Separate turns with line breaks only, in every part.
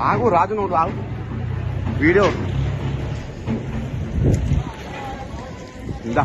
ఆగు రాజు నువ్వు ఆగు వీడియో ఇందా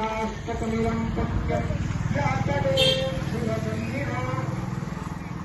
మస్తకమిదం పఠతే మనుష్య విద్యాం ప్రియం విపులస గమనంతకీర్తం సంప్రాప్య దేవ నిలయే నమతే